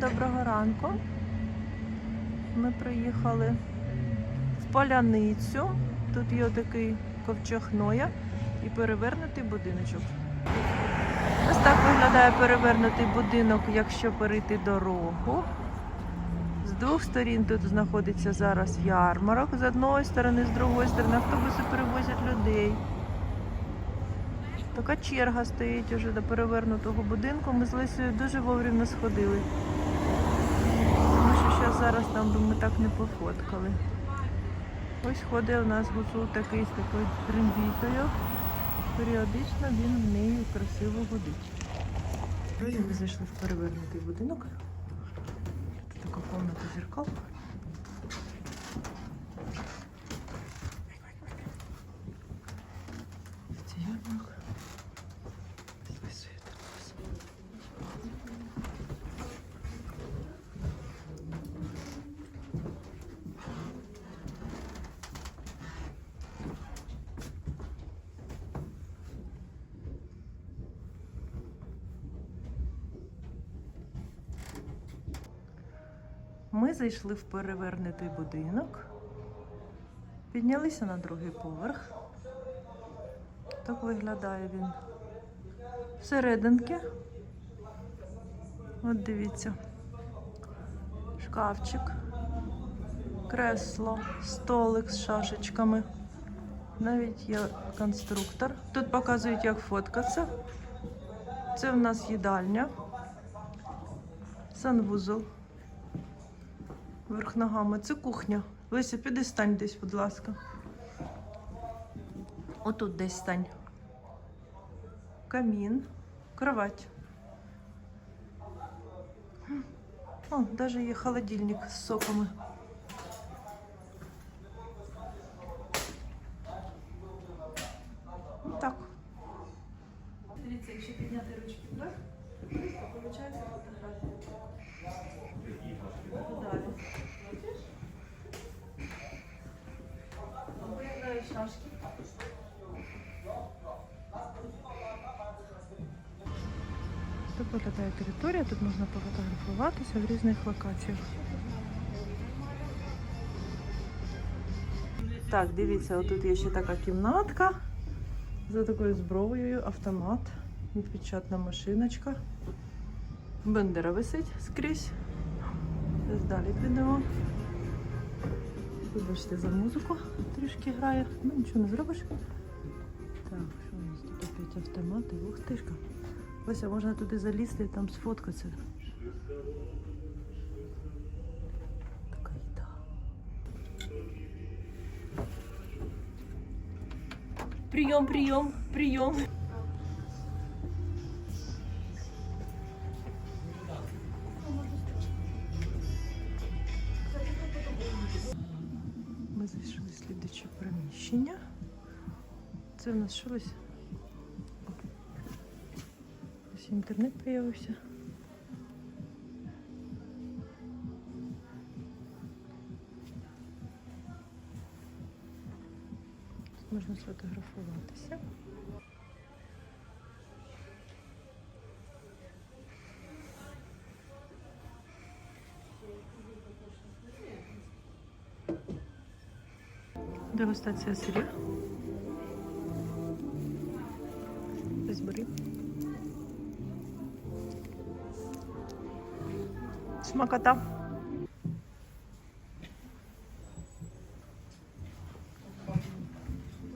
Доброго ранку. Ми приїхали в Поляницю. Тут є такий ковчег Ноя і перевернутий будиночок. Ось так виглядає перевернутий будинок, якщо перейти дорогу. З двох сторін тут знаходиться зараз ярмарок. З одної сторони, з другої сторони автобуси перевозять людей. Така черга стоїть уже до перевернутого будинку. Ми з Лесею дуже вовремя сходили. Що ще зараз там би ми так не пофоткали. Ось ходить у нас гуцул такий з такою трембітою. Періодично він в неї красиво гудить. Ми зайшли в перевернутий будинок. Тут така комната зеркал. Ми зайшли в перевернутий будинок, піднялися на другий поверх. Так виглядає він. Всерединки. От дивіться. Шкафчик, кресло, столик з шашечками. Навіть є конструктор. Тут показують, як фоткатися. Це в нас їдальня. Санвузол. Верх ногами. Це кухня. Лися, піди стань десь, будь ласка. Отут десь стань. Камін, кровать. О, навіть є холодильник з соками. Ну, Так. Дивіться, якщо підняти ручки вверх, то виходить фотографія. Далі. Виглядає шашки. Так виглядає територія, тут можна пофотографуватися в різних локаціях. Так, дивіться, отут є ще така кімнатка за такою зброєю, автомат, відпечатна машиночка. Бендера висить скрізь. Зараз далі підемо. Вибачте за музику, трішки грає. Ну нічого не зробиш. Так, що у нас тут опять автомати? Ух тишка. Ось можна туди залізти і там сфоткатися. Така їда. Прийом, прийом, прийом. Зайшли в слідуче приміщення. Це в нас щось. ось? Інтернет з'явився. Можна сфотографуватися. Дегустація сирів. Збери. Ось бери. Смакота.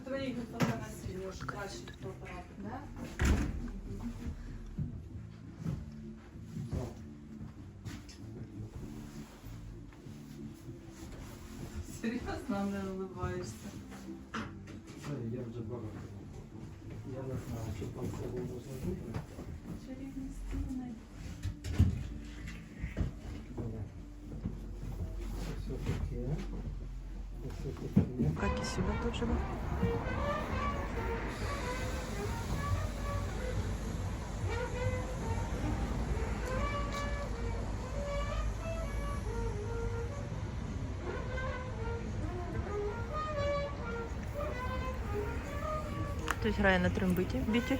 Твои фотографии можешь дальше фотоаппарат, да? Серьезно, не улыбаешься? Це я вже багато. Я не знаю, що там це було зробити. Чарівні стіни. Все таке. Все таке. Как и сюда тоже. Хтось грає на трембиті, біті.